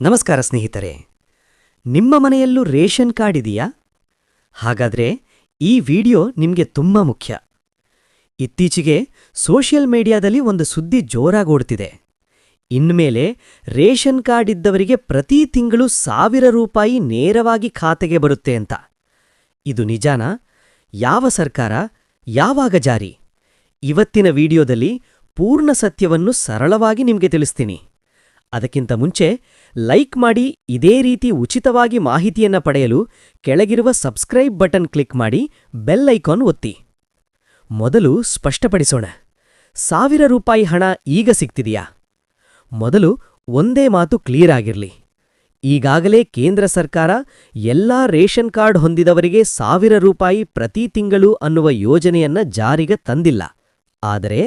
ನಮಸ್ಕಾರ ಸ್ನೇಹಿತರೆ. ನಿಮ್ಮ ಮನೆಯಲ್ಲೂ ರೇಷನ್ ಕಾರ್ಡ್ ಇದೆಯಾ? ಹಾಗಾದ್ರೆ ಈ ವಿಡಿಯೋ ನಿಮಗೆ ತುಂಬ ಮುಖ್ಯ. ಇತ್ತೀಚೆಗೆ ಸೋಷಿಯಲ್ ಮೀಡಿಯಾದಲ್ಲಿ ಒಂದು ಸುದ್ದಿ ಜೋರಾಗೋಡ್ತಿದೆ. ಇನ್ಮೇಲೆ ರೇಷನ್ ಕಾರ್ಡ್ ಇದ್ದವರಿಗೆ ಪ್ರತಿ ತಿಂಗಳು ಸಾವಿರ ರೂಪಾಯಿ ನೇರವಾಗಿ ಖಾತೆಗೆ ಬರುತ್ತೆ ಅಂತ. ಇದು ನಿಜಾನಾ? ಯಾವ ಸರ್ಕಾರ? ಯಾವಾಗ ಜಾರಿ? ಇವತ್ತಿನ ವಿಡಿಯೋದಲ್ಲಿ ಪೂರ್ಣ ಸತ್ಯವನ್ನು ಸರಳವಾಗಿ ನಿಮಗೆ ತಿಳಿಸ್ತೀನಿ. ಅದಕ್ಕಿಂತ ಮುಂಚೆ ಲೈಕ್ ಮಾಡಿ ಇದೇ ರೀತಿ ಉಚಿತವಾಗಿ ಮಾಹಿತಿಯನ್ನ ಪಡೆಯಲು ಕೆಳಗಿರುವ ಸಬ್ಸ್ಕ್ರೈಬ್ ಬಟನ್ ಕ್ಲಿಕ್ ಮಾಡಿ ಬೆಲ್ ಐಕಾನ್ ಒತ್ತಿ. ಮೊದಲು ಸ್ಪಷ್ಟಪಡಿಸೋಣ. ಸಾವಿರ ರೂಪಾಯಿ ಹಣ ಈಗ ಸಿಗ್ತಿದೆಯಾ? ಮೊದಲು ಒಂದೇ ಮಾತು ಕ್ಲಿಯರ್ ಆಗಿರಲಿ. ಈಗಾಗಲೇ ಕೇಂದ್ರ ಸರ್ಕಾರ ಎಲ್ಲಾ ರೇಷನ್ ಕಾರ್ಡ್ ಹೊಂದಿದವರಿಗೆ ಸಾವಿರ ರೂಪಾಯಿ ಪ್ರತಿ ತಿಂಗಳು ಅನ್ನುವ ಯೋಜನೆಯನ್ನ ಜಾರಿಗೆ ತಂದಿಲ್ಲ. ಆದರೆ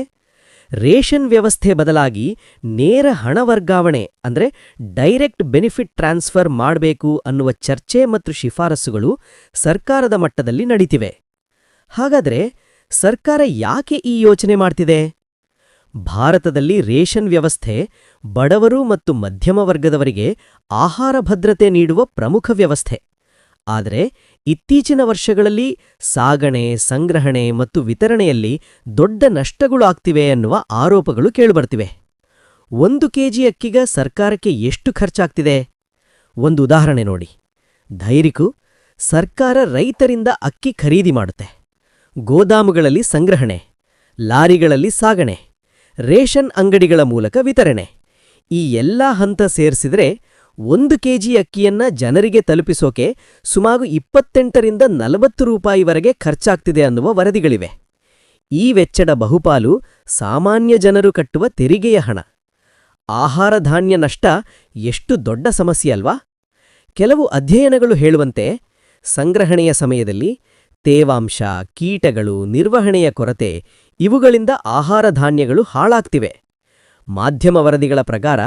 ರೇಷನ್ ವ್ಯವಸ್ಥೆ ಬದಲಾಗಿ ನೇರ ಹಣ ವರ್ಗಾವಣೆ, ಅಂದ್ರೆ ಡೈರೆಕ್ಟ್ ಬೆನಿಫಿಟ್ ಟ್ರಾನ್ಸ್ಫರ್ ಮಾಡಬೇಕು ಅನ್ನುವ ಚರ್ಚೆ ಮತ್ತು ಶಿಫಾರಸುಗಳು ಸರ್ಕಾರದ ಮಟ್ಟದಲ್ಲಿ ನಡೀತಿವೆ. ಹಾಗಾದ್ರೆ ಸರ್ಕಾರ ಯಾಕೆ ಈ ಯೋಚನೆ ಮಾಡ್ತಿದೆ? ಭಾರತದಲ್ಲಿ ರೇಷನ್ ವ್ಯವಸ್ಥೆ ಬಡವರು ಮತ್ತು ಮಧ್ಯಮ ವರ್ಗದವರಿಗೆ ಆಹಾರ ಭದ್ರತೆ ನೀಡುವ ಪ್ರಮುಖ ವ್ಯವಸ್ಥೆ. ಆದರೆ ಇತ್ತೀಚಿನ ವರ್ಷಗಳಲ್ಲಿ ಸಾಗಣೆ, ಸಂಗ್ರಹಣೆ ಮತ್ತು ವಿತರಣೆಯಲ್ಲಿ ದೊಡ್ಡ ನಷ್ಟಗಳು ಆಗ್ತಿವೆ ಎನ್ನುವ ಆರೋಪಗಳು ಕೇಳಿಬರ್ತಿವೆ. ಒಂದು ಕೆಜಿ ಅಕ್ಕಿಗ ಸರ್ಕಾರಕ್ಕೆ ಎಷ್ಟು ಖರ್ಚಾಗ್ತಿದೆ? ಒಂದು ಉದಾಹರಣೆ ನೋಡಿ. ಧೈರ್ಯಕ್ಕೂ ಸರ್ಕಾರ ರೈತರಿಂದ ಅಕ್ಕಿ ಖರೀದಿ ಮಾಡುತ್ತೆ. ಗೋದಾಮುಗಳಲ್ಲಿ ಸಂಗ್ರಹಣೆ, ಲಾರಿಗಳಲ್ಲಿ ಸಾಗಣೆ, ರೇಷನ್ ಅಂಗಡಿಗಳ ಮೂಲಕ ವಿತರಣೆ. ಈ ಎಲ್ಲ ಹಂತ ಸೇರಿಸಿದ್ರೆ ಒಂದು ಕೆಜಿ ಅಕ್ಕಿಯನ್ನ ಜನರಿಗೆ ತಲುಪಿಸೋಕೆ ಸುಮಾರು ಇಪ್ಪತ್ತೆಂಟರಿಂದ ನಲವತ್ತು ರೂಪಾಯಿವರೆಗೆ ಖರ್ಚಾಗ್ತಿದೆ ಅನ್ನುವ ವರದಿಗಳಿವೆ. ಈ ವೆಚ್ಚದ ಬಹುಪಾಲು ಸಾಮಾನ್ಯ ಜನರು ಕಟ್ಟುವ ತೆರಿಗೆಯ ಹಣ. ಆಹಾರ ಧಾನ್ಯ ನಷ್ಟ ಎಷ್ಟು ದೊಡ್ಡ ಸಮಸ್ಯೆ ಅಲ್ವಾ? ಕೆಲವು ಅಧ್ಯಯನಗಳು ಹೇಳುವಂತೆ ಸಂಗ್ರಹಣೆಯ ಸಮಯದಲ್ಲಿ ತೇವಾಂಶ, ಕೀಟಗಳು, ನಿರ್ವಹಣೆಯ ಕೊರತೆ ಇವುಗಳಿಂದ ಆಹಾರ ಧಾನ್ಯಗಳು ಹಾಳಾಗ್ತಿವೆ. ಮಾಧ್ಯಮ ವರದಿಗಳ ಪ್ರಕಾರ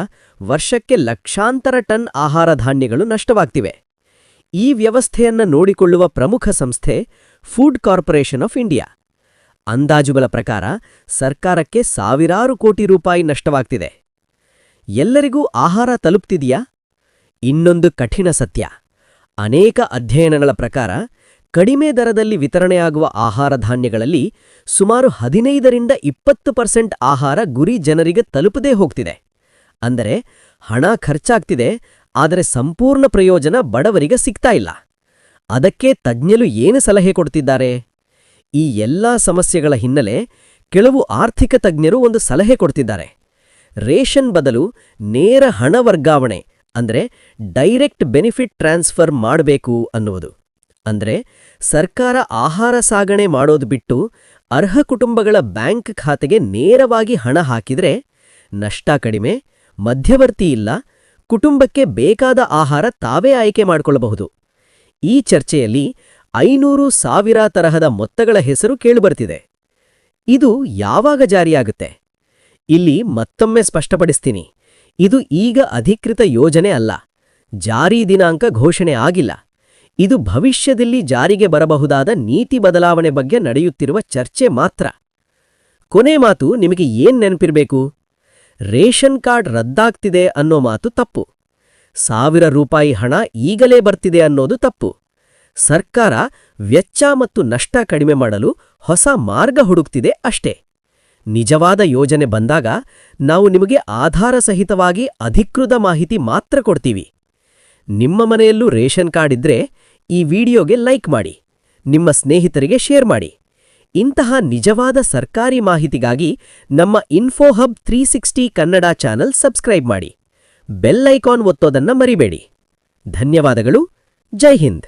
ವರ್ಷಕ್ಕೆ ಲಕ್ಷಾಂತರ ಟನ್ ಆಹಾರ ಧಾನ್ಯಗಳು ನಷ್ಟವಾಗ್ತಿವೆ. ಈ ವ್ಯವಸ್ಥೆಯನ್ನ ನೋಡಿಕೊಳ್ಳುವ ಪ್ರಮುಖ ಸಂಸ್ಥೆ ಫುಡ್ ಕಾರ್ಪೊರೇಷನ್ ಆಫ್ ಇಂಡಿಯಾ. ಅಂದಾಜುಗಳ ಪ್ರಕಾರ ಸರ್ಕಾರಕ್ಕೆ ಸಾವಿರಾರು ಕೋಟಿ ರೂಪಾಯಿ ನಷ್ಟವಾಗ್ತಿದೆ. ಎಲ್ಲರಿಗೂ ಆಹಾರ ತಲುಪ್ತಿದೆಯಾ? ಇನ್ನೊಂದು ಕಠಿಣ ಸತ್ಯ. ಅನೇಕ ಅಧ್ಯಯನಗಳ ಪ್ರಕಾರ ಕಡಿಮೆ ದರದಲ್ಲಿ ವಿತರಣೆಯಾಗುವ ಆಹಾರ ಧಾನ್ಯಗಳಲ್ಲಿ ಸುಮಾರು ಹದಿನೈದರಿಂದ ಇಪ್ಪತ್ತು ಪರ್ಸೆಂಟ್ ಆಹಾರ ಗುರಿ ಜನರಿಗೆ ತಲುಪದೇ ಹೋಗ್ತಿದೆ. ಅಂದರೆ ಹಣ ಖರ್ಚಾಗ್ತಿದೆ, ಆದರೆ ಸಂಪೂರ್ಣ ಪ್ರಯೋಜನ ಬಡವರಿಗೆ ಸಿಗ್ತಾ ಇಲ್ಲ. ಅದಕ್ಕೆ ತಜ್ಞರು ಏನು ಸಲಹೆ ಕೊಡ್ತಿದ್ದಾರೆ? ಈ ಎಲ್ಲಾ ಸಮಸ್ಯೆಗಳ ಹಿನ್ನೆಲೆ ಕೆಲವು ಆರ್ಥಿಕ ತಜ್ಞರು ಒಂದು ಸಲಹೆ ಕೊಡ್ತಿದ್ದಾರೆ. ರೇಷನ್ ಬದಲು ನೇರ ಹಣ ವರ್ಗಾವಣೆ, ಅಂದರೆ ಡೈರೆಕ್ಟ್ ಬೆನಿಫಿಟ್ ಟ್ರಾನ್ಸ್ಫರ್ ಮಾಡಬೇಕು ಅನ್ನುವುದು. ಅಂದ್ರೆ ಸರ್ಕಾರ ಆಹಾರ ಸಾಗಣೆ ಮಾಡೋದು ಬಿಟ್ಟು ಅರ್ಹ ಕುಟುಂಬಗಳ ಬ್ಯಾಂಕ್ ಖಾತೆಗೆ ನೇರವಾಗಿ ಹಣ ಹಾಕಿದ್ರೆ ನಷ್ಟ ಕಡಿಮೆ, ಮಧ್ಯವರ್ತಿ ಇಲ್ಲ, ಕುಟುಂಬಕ್ಕೆ ಬೇಕಾದ ಆಹಾರ ತಾವೇ ಆಯ್ಕೆ ಮಾಡಿಕೊಳ್ಳಬಹುದು ಈ ಚರ್ಚೆಯಲ್ಲಿ ಐನೂರು ಸಾವಿರ ತರಹದ ಮೊತ್ತಗಳ ಹೆಸರು ಕೇಳಿಬರ್ತಿದೆ. ಇದು ಯಾವಾಗ ಜಾರಿಯಾಗುತ್ತೆ? ಇಲ್ಲಿ ಮತ್ತೊಮ್ಮೆ ಸ್ಪಷ್ಟಪಡಿಸ್ತೀನಿ. ಇದು ಈಗ ಅಧಿಕೃತ ಯೋಜನೆ ಅಲ್ಲ. ಜಾರಿ ದಿನಾಂಕ ಘೋಷಣೆ ಆಗಿಲ್ಲ. ಇದು ಭವಿಷ್ಯದಲ್ಲಿ ಜಾರಿಗೆ ಬರಬಹುದಾದ ನೀತಿ ಬದಲಾವಣೆ ಬಗ್ಗೆ ನಡೆಯುತ್ತಿರುವ ಚರ್ಚೆ ಮಾತ್ರ. ಕೊನೆ ಮಾತು ನಿಮಗೆ ಏನ್ ನೆನಪಿರಬೇಕು? ರೇಷನ್ ಕಾರ್ಡ್ ರದ್ದಾಗ್ತಿದೆ ಅನ್ನೋ ಮಾತು ತಪ್ಪು. ಸಾವಿರ ರೂಪಾಯಿ ಹಣ ಈಗಲೇ ಬರ್ತಿದೆ ಅನ್ನೋದು ತಪ್ಪು. ಸರ್ಕಾರ ವೆಚ್ಚ ಮತ್ತು ನಷ್ಟ ಕಡಿಮೆ ಮಾಡಲು ಹೊಸ ಮಾರ್ಗ ಹುಡುಕ್ತಿದೆ ಅಷ್ಟೇ. ನಿಜವಾದ ಯೋಜನೆ ಬಂದಾಗ ನಾವು ನಿಮಗೆ ಆಧಾರ ಸಹಿತವಾಗಿ ಅಧಿಕೃತ ಮಾಹಿತಿ ಮಾತ್ರ ಕೊಡ್ತೀವಿ. ನಿಮ್ಮ ಮನೆಯಲ್ಲೂ ರೇಷನ್ ಕಾರ್ಡ್ ಇದ್ರೆ ಈ ವಿಡಿಯೋಗೆ ಲೈಕ್ ಮಾಡಿ, ನಿಮ್ಮ ಸ್ನೇಹಿತರಿಗೆ ಶೇರ್ ಮಾಡಿ. ಇಂತಹ ನಿಜವಾದ ಸರ್ಕಾರಿ ಮಾಹಿತಿಗಾಗಿ ನಮ್ಮ Infohub three sixty Kannada channel subscribe ಮಾಡಿ. ಬೆಲ್ ಐಕಾನ್ ಒತ್ತೋದನ್ನ ಮರಿಬೇಡಿ. ಧನ್ಯವಾದಗಳು. ಜೈ ಹಿಂದ್.